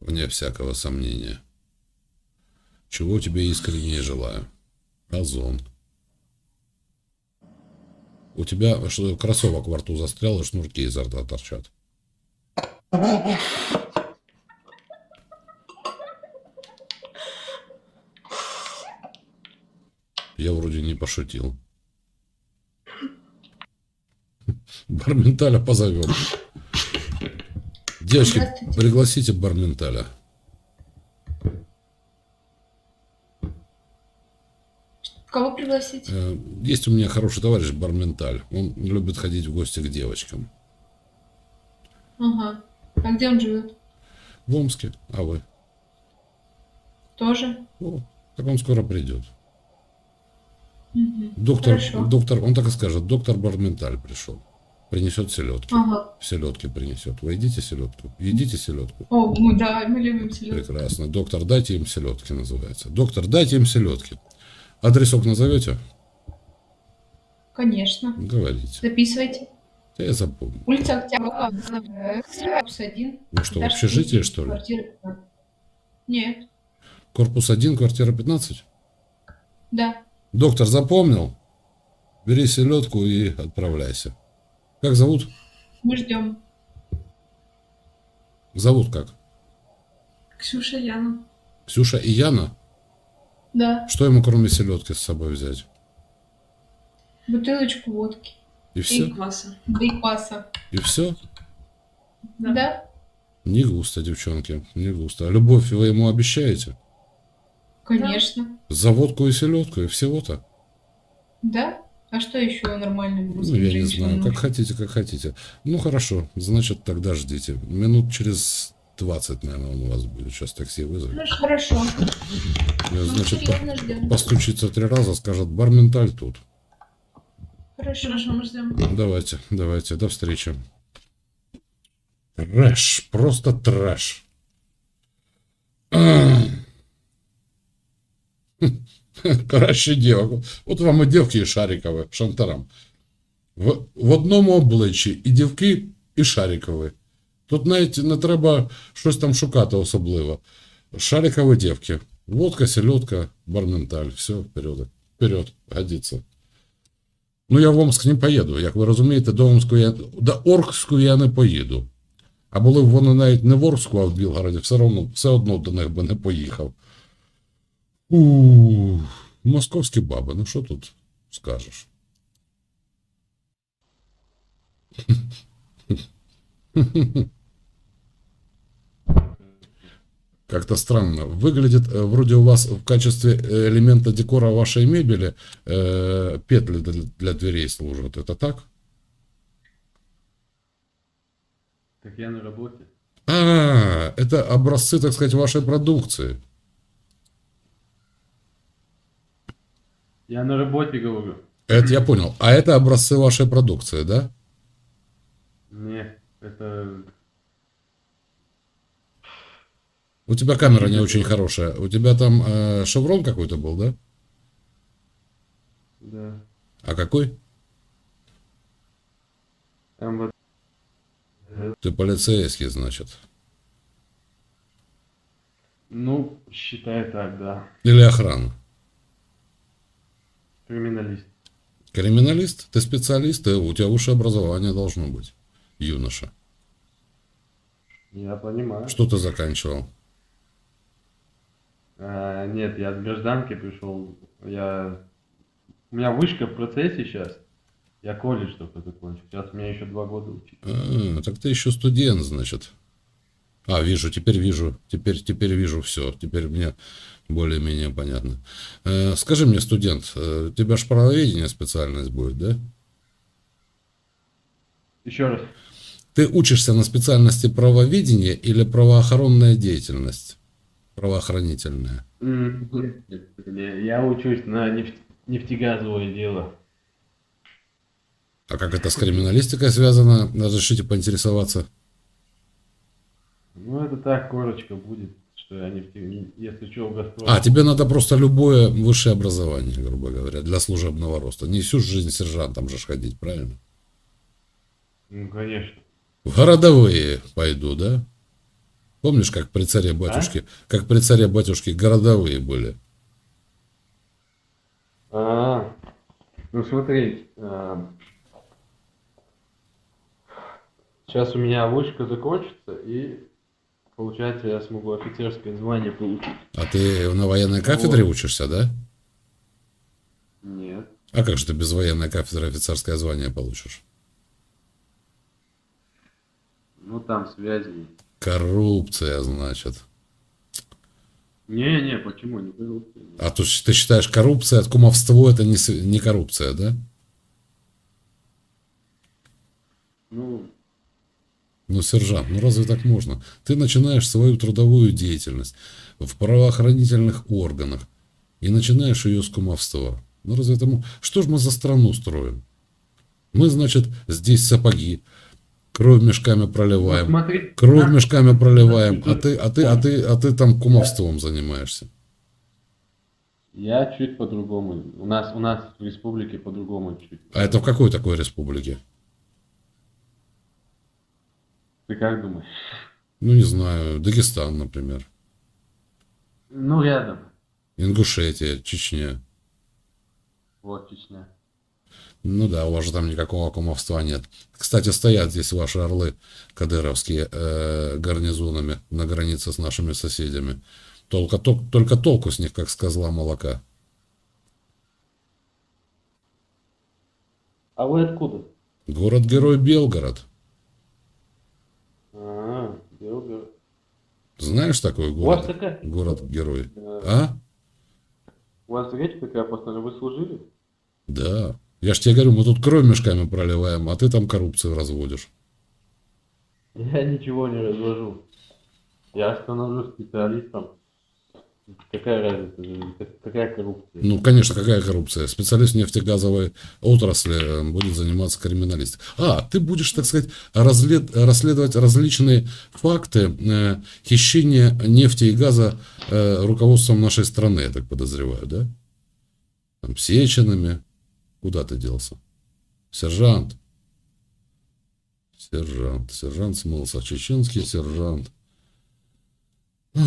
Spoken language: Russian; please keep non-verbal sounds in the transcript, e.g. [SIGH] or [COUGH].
вне всякого сомнения. Чего тебе искренне желаю. Озон. У тебя что, кроссовок во рту застрял и шнурки изо рта торчат. Я вроде не пошутил. Барменталя позовем. Девочки, пригласите Барменталя. Кого пригласить? Э, Есть у меня хороший товарищ Барменталь. Он любит ходить в гости к девочкам. Ага. А где он живет? В Омске. А вы? Тоже? О, так он скоро придет. Мгм. Доктор, Хорошо. доктор, он так и скажет, доктор Барменталь пришел. Принесет селедки. Ага. Селедки принесет. Вы едите селедку? Едите селедку? О, мы, да, мы любим селедку. Прекрасно. Доктор, дайте им селедки называется. Доктор, дайте им селедки. Адресок назовете? Конечно. Говорите. Записывайте. Я запомню. Улица Октябрьская, корпус 1. Ну что, в общежитие, что ли? Квартира 15. Нет. Корпус 1, квартира 15? Да. Доктор, запомнил? Бери селедку и отправляйся. Как зовут? Мы ждем. Зовут как? Ксюша Яна. Ксюша и Яна? Да. Что ему кроме селедки с собой взять? Бутылочку водки. И все? кваса. Да и паса. И все? Да. Да. Не густо, девчонки, не густо. А любовь вы ему обещаете? Конечно. За водку и селедку, и всего-то? Да. А что еще нормальным Ну, русским я не знаю, как нужно? хотите, как хотите. Ну, хорошо, значит, тогда ждите. Минут через 20, наверное, он у вас будет. Сейчас такси вызовет. Ну, Хорошо. Я, Ну, Значит, по- постучится три раза, скажет, барменталь тут. Хорошо. Хорошо, мы ждем. Давайте, давайте, до встречи. Трэш, просто трэш. [CLEARS THROAT] [LAUGHS] Краще девок. От вам і дівки, і шарикові, шантарам. В, в одному обличчі і дівки, і шарикові. Тут навіть не треба щось там шукати особливо. Шарикові дівки. Водка, селедка, барменталь. Все, вперед. Вперед, годиться. Ну, я в Омск не поїду. Як ви розумієте, до Омську я, до Оркську я не поїду. А були б вони навіть не в Орску, а в Білгороді, все одно, все одно до них би не поїхав. У московські баби, ну що тут скажеш? Как-то странно. Выглядит э, вроде у вас в качестве э, элемента декора вашей мебели э, петли для, для дверей служат. Это так? Так я на работе. А, это образцы, так сказать, вашей продукции. Я на работе говорю. Это я понял. А это образцы вашей продукции, да? Нет, это... У тебя камера не очень хорошая. У тебя там э, шеврон какой-то был, да? Да. А какой? Вот... Ты полицейский, значит. Ну, считай так, да. Или охрана? Криминалист. Криминалист? Ты специалист, и у тебя высшее образование должно быть, юноша. Я понимаю. Что ты заканчивал? А, нет, я с гражданки пришел. Я... У меня вышка в процессе сейчас. Я колледж только закончил. Сейчас мне еще два года учить. А, так ты еще студент, значит. А, вижу, теперь вижу, теперь, теперь вижу все, теперь мне более-менее понятно. Э, скажи мне, студент, э, у тебя же правоведение специальность будет, да? Еще раз. Ты учишься на специальности правоведения или правоохранная деятельность? Правоохранительная. Я учусь на нефть- нефтегазовое дело. А как это с криминалистикой связано? Разрешите поинтересоваться. Ну, это так, корочка будет, что я нефте... Если что, в Газпром... А, тебе надо просто любое высшее образование, грубо говоря, для служебного роста. Не всю жизнь сержантом же ж ходить, правильно? Ну, конечно. В городовые пойду, да? Помнишь, как при царе батюшке, как при царе батюшке городовые были? А, ну смотри, а, сейчас у меня вышка закончится, и получается я смогу офицерское звание получить. А ты на военной кафедре учишься, да? Нет. А как же ты без военной кафедры офицерское звание получишь? Ну там связи. Коррупция, значит. Не-не, почему? Не коррупция. А то ты считаешь, коррупция от кумовство это не, не коррупция, да? Ну, Ну, сержант, ну разве так можно? Ты начинаешь свою трудовую деятельность в правоохранительных органах и начинаешь ее с кумовства. Ну разве это Что ж мы за страну строим? Мы, значит, здесь сапоги, кровь мешками проливаем, смотри. кровь мешками проливаем, а ты, а ты, а ты, а ты там кумовством занимаешься. Я чуть по-другому. У нас, у нас в республике по-другому чуть. А это в какой такой республике? Ты как думаешь? Ну, не знаю, Дагестан, например, Ну, рядом. Ингушетия, Чечня. Вот Чечня. Ну да, у вас же там никакого кумовства нет. Кстати, стоят здесь ваши орлы кадыровские э, гарнизонами на границе с нашими соседями. Только, тол- только толку с них, как с козла молока. А вы откуда? Город-герой Белгород. Знаешь такой У вас город? такая... Город-герой. А? У вас речь такая постоянно. Вы служили? Да. Я ж тебе говорю, мы тут кровь мешками проливаем, а ты там коррупцию разводишь. Я ничего не развожу. Я становлюсь специалистом. Какая разница? Как- Какая коррупция? Ну, конечно, какая коррупция? Специалист нефтегазовой отрасли э, будет заниматься криминалистикой. А, ты будешь, так сказать, разлед- расследовать различные факты э, хищения нефти и газа э, руководством нашей страны, я так подозреваю, да? Там, Сеченами. Куда ты делся? Сержант. Сержант. Сержант смылся. Чеченский сержант. Ой.